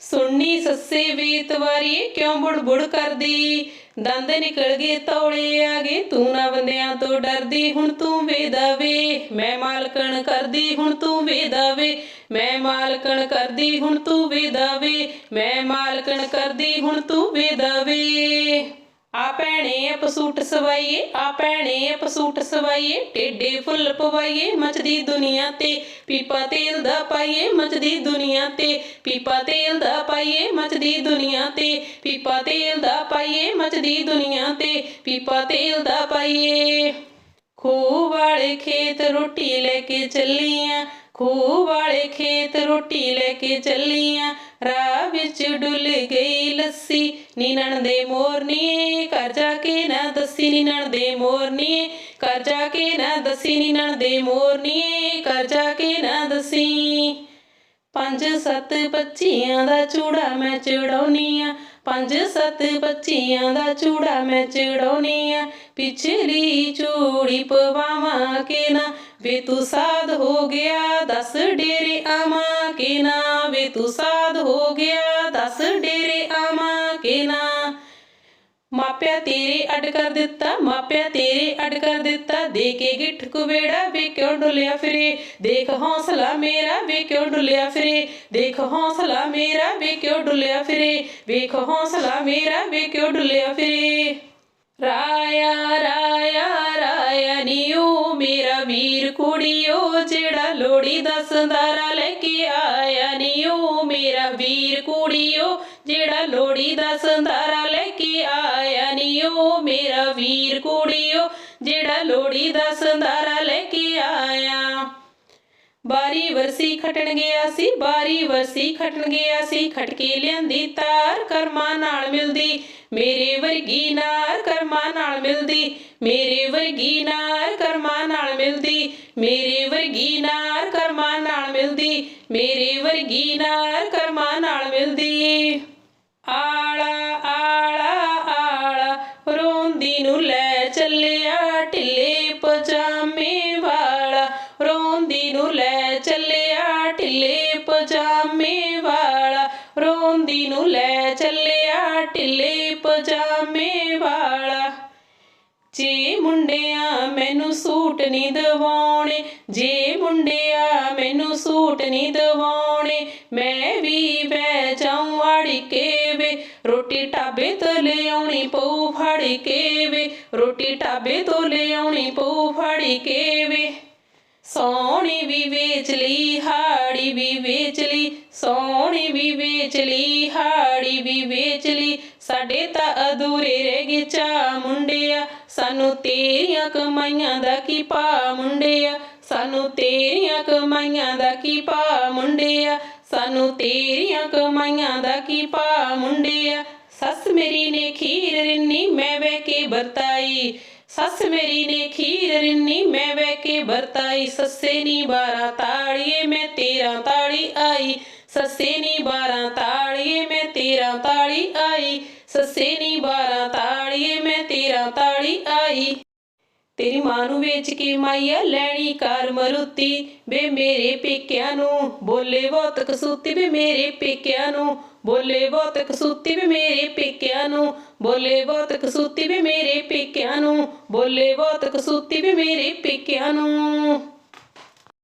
ਸੁਣਨੀ ਸੱਸੇ ਵੇਤ ਵਾਰੀ, ਕਿਉਂ ਬੁੜਬੁੜ ਕਰਦੀ? ਦੰਦ ਨਿਕਲ ਗਏ ਤੌਲੇ ਆ ਗਏ ਤੂੰ ਨਾ ਬੰਦਿਆਂ ਤੋਂ ਡਰਦੀ, ਹੁਣ ਤੂੰ ਵੇਦਾਵੇ। ਮੈਂ ਮਾਲਕਣ ਕਰਦੀ, ਹੁਣ ਤੂੰ ਵੇਦਾਵੇ। ਮੈਂ ਮਾਲਕਣ ਕਰਦੀ, ਹੁਣ ਤੂੰ ਵੇਦਾਵੇ। ਮੈਂ ਮਾਲਕਣ ਕਰਦੀ, ਹੁਣ ਤੂੰ ਵੇਦਾਵੇ। ਆ ਭੈਣੇ ਅਪ ਸੂਟ ਸਵਾਈਏ, ਆ ਭੈਣੇ ਅਪ ਸਵਾਈਏ, ਟੇਡੇ ਫੁੱਲ ਪਵਾਈਏ ਮਚਦੀ ਦੁਨੀਆ ਤੇ, ਪੀਪਾ ਤੇਲ ਦਾ ਪਾਈਏ ਮਚਦੀ ਦੁਨੀਆ ਤੇ, ਪੀਪਾ ਤੇਲ ਦਾ ਪਾਈਏ ਮਚਦੀ ਦੁਨੀਆ ਤੇ, ਪੀਪਾ ਤੇਲ ਦਾ ਪਾਈਏ ਮਚਦੀ ਦੁਨੀਆ ਤੇ, ਪੀਪਾ ਤੇਲ ਦਾ ਪਾਈਏ। ਰੋਟੀ ਲੈ ਕੇ ਚੱਲੀਆਂ, ਖੂਹ ਵਾਲੇ ਖੇਤ ਰੋਟੀ ਲੈ ਕੇ ਚੱਲੀਆਂ। ਰਾਹ ਵਿੱਚ ਡੁੱਲ ਗਈ ਲੱਸੀ, ਨੀਨਣ ਦੇ ਮੋਰਨੀਏ ਘਰ ਜਾ ਕੇ ਨਾ ਦੱਸੀ ਨੀਨਣ ਦੇ ਮੋਰਨੀਏ ਘਰ ਜਾ ਕੇ ਨਾ ਦੱਸੀ ਨੀਨਣ ਦੇ ਮੋਰਨੀਏ ਘਰ ਜਾ ਕੇ ਨਾ ਦੱਸੀ। ਪੰਜ ਸੱਤ ਬੱਚੀਆਂ ਦਾ ਚੂੜਾ ਮੈਂ ਚੜਾਉਣੀ ਆ, ਪੰਜ ਸੱਤ ਬੱਚੀਆਂ ਦਾ ਚੂੜਾ ਮੈਂ ਚੜਾਉਣੀ ਆ। ਪਿਛਲੀ ਚੂੜੀ ਪਵਾਵਾਂ ਕੇ ਨਾ ਵੇ ਤੂੰ ਸਾਧ ਹੋ ਗਿਆ, ਦਸ ਡੇਰੇ ਆਵਾਂ ਕੇ ਨਾ? ਵੇ ਤੂੰ ਸਾਧ ਹੋ ਗਿਆ, ਦਸ ਡੇਰੇ ਆਵਾਂ ਕੇ ਨਾ? ਮਾਪਿਆ ਤੇਰੇ ਅੱਡ ਕਰ ਦਿੱਤਾ, ਮਾਪਿਆ ਤੇਰੇ ਅੱਡ ਕਰ ਦਿੱਤਾ। ਦੇ ਕੇ ਗਿੱਠ ਕੁਵੇੜਾ, ਵੇ ਕਿਉਂ ਡੁੱਲਿਆ ਫਿਰੇ? ਦੇਖ ਹੌਸਲਾ ਮੇਰਾ, ਵੇ ਕਿਉਂ ਡੁੱਲਿਆ ਫਿਰੇ? ਦੇਖ ਹੌਸਲਾ ਮੇਰਾ, ਵੇ ਕਿਉਂ ਡੁੱਲਿਆ ਫਿਰੇ? ਵੇਖ ਹੌਸਲਾ ਮੇਰਾ, ਵੇ ਕਿਉਂ ਡੁੱਲਿਆ ਫਿਰੇ? ਰਾਇਆ ਰਾਇਆ ਕੁੜੀਓ, ਜਿਹੜਾ ਲੋੜੀ ਦਾ ਸੰਦਾਰਾ ਲੈ ਕੇ ਆਇਆ ਨੀਓ, ਮੇਰਾ ਵੀਰ ਕੁੜੀਓ, ਜਿਹੜਾ ਲੋੜੀ ਦਾ ਸੰਦਾਰਾ ਲੈ ਕੇ ਆਇਆ ਨੀਓ, ਮੇਰਾ ਵੀਰ ਕੁੜੀਓ, ਜਿਹੜਾ ਲੋੜੀ ਦਾ ਸੰਦਾਰਾ ਲੈ ਕੇ ਆਇਆ। ਬਾਰੀ ਵਰਸੀ ਖਟਣ ਗਿਆ ਸੀ, ਬਾਰੀ ਵਰਸੀ ਖਟਣ ਗਿਆ ਸੀ, ਖਟਕੇ ਲਿਆਂਦੀ ਤਾਰ ਕਰਮਾਂ ਨਾਲ ਮਿਲਦੀ, ਮੇਰੇ ਵਰਗੀ ਨਾਰ ਕਰਮਾਂ ਨਾਲ ਮਿਲਦੀ, ਮੇਰੇ ਵਰਗੀ ਨਾਰ ਕਰਮਾਂ ਨਾਲ ਮਿਲਦੀ ਮੇਰੇ ਵਰਗੀ ਨਾਰ ਕਰਮਾਂ ਨਾਲ ਮਿਲਦੀ, ਮੇਰੇ ਵਰਗੀ ਨਾਰ ਕਰਮਾਂ ਨਾਲ ਮਿਲਦੀ। ਆਲਾ ਆਲਾ ਆਲਾ, ਰੋਂਦੀ ਨੂੰ ਲੈ ਚੱਲਿਆ ਢਿੱਲੇ ਪਜਾਮੇ ਵਾਲਾ। ਰੋਂਦੀ ਨੂੰ ਲੈ ਚੱਲਿਆ ਢਿੱਲੇ ਪਜਾਮੇ ਜੇ ਮੁੰਡਿਆ, ਮੈਨੂੰ ਸੂਟ ਨਹੀਂ ਦਵਾਉਣੇ। ਜੇ ਮੁੰਡਿਆ, ਮੈਨੂੰ ਸੂਟ ਨਹੀਂ ਦਵਾਉਣੇ। ਮੈਂ ਵੀ ਬਹਿ ਜਾਉਂ ਆੜੀ ਕੇ ਵੇ। ਰੋਟੀ ਢਾਬੇ ਤੋਂ ਲਿਆਉਣੀ ਪਊ ਫੜ ਕੇ ਵੇ। ਰੋਟੀ ਢਾਬੇ ਤੋਂ ਲਿਆਉਣੀ ਪਊ ਫੜ ਕੇ ਵੇ। ਸੋਹਣੀ ਵੀ ਵੇਚ ਲਈ, ਹਾੜੀ ਵੀ ਵੇਚ ਲਈ। ਸੋਹਣੀ ਵੀ ਵੇਚ ਲਈ, ਹਾੜੀ ਵੀ ਵੇਚ ਲਈ। ਸਾਡੇ ਤਾਂ ਅਧੂਰੇ ਰਹਿ ਗਏ ਚਾ ਮੁੰਡਿਆ। ਸਾਨੂੰ ਤੇਰੀਆਂ ਕਮਾਈਆਂ ਦਾ ਕੀ ਭਾ ਮੁੰਡਿਆ ਸਾਨੂੰ ਤੇਰੀਆਂ ਕਮਾਈਆਂ ਦਾ ਕੀ ਭਾ ਮੁੰਡਿਆ ਸਾਨੂੰ ਤੇਰੀਆਂ ਕਮਾਈਆਂ ਦਾ ਕੀ ਭਾ ਮੁੰਡਿਆ ਸੱਸ ਮੇਰੀ ਨੇ ਖੀਰ ਰਿੰਨੀ ਮੈਂ ਬਹਿ ਕੇ ਵਰਤਾਈ। ਸੱਸ ਮੇਰੀ ਨੇ ਖੀਰ ਰਿੰਨੀ ਮੈਂ ਬਹਿ ਕੇ ਵਰਤਾਈ। ਸੱਸੇ ਨੀ ਬਾਰਾਂ ਤਾੜੀਏ ਮੈਂ ਤੇਰਾਂ ਤਾੜੀ ਆਈ। ਸੱਸੇ ਨੀ ਬਾਰਾਂ ਤਾੜੀਏ ਮੈਂ ਤੇਰਾਂ ਤਾੜੀ ਆਈ। ਸੱਸੇ ਨੀ ਬਾਰਾਂ ਤਾੜੀਏ ਤਾੜੀ ਆਈ। ਤੇਰੀ ਮਾਂ ਨੂੰ ਵੇਚ ਕੇ ਮਾਈਆ ਲੈਣੀ ਕਾਰ ਮਰੂਤੀ। ਵੇ ਮੇਰੇ ਪੇਕਿਆਂ ਨੂੰ ਬੋਲੇ ਬਹੁਤ ਕਸੂਤੀ। ਵੇ ਮੇਰੇ ਪੇਕਿਆਂ ਨੂੰ ਬੋਲੇ ਬਹੁਤ ਕਸੂਤੀ। ਵੀ ਮੇਰੇ ਪੇਕਿਆਂ ਨੂੰ ਬੋਲੇ ਬਹੁਤ ਕਸੂਤੀ। ਵੀ ਮੇਰੇ ਪੇਕਿਆਂ ਨੂੰ ਬੋਲੇ ਬਹੁਤ ਕਸੂਤੀ। ਵੀ ਮੇਰੇ ਪੇਕਿਆਂ ਨੂੰ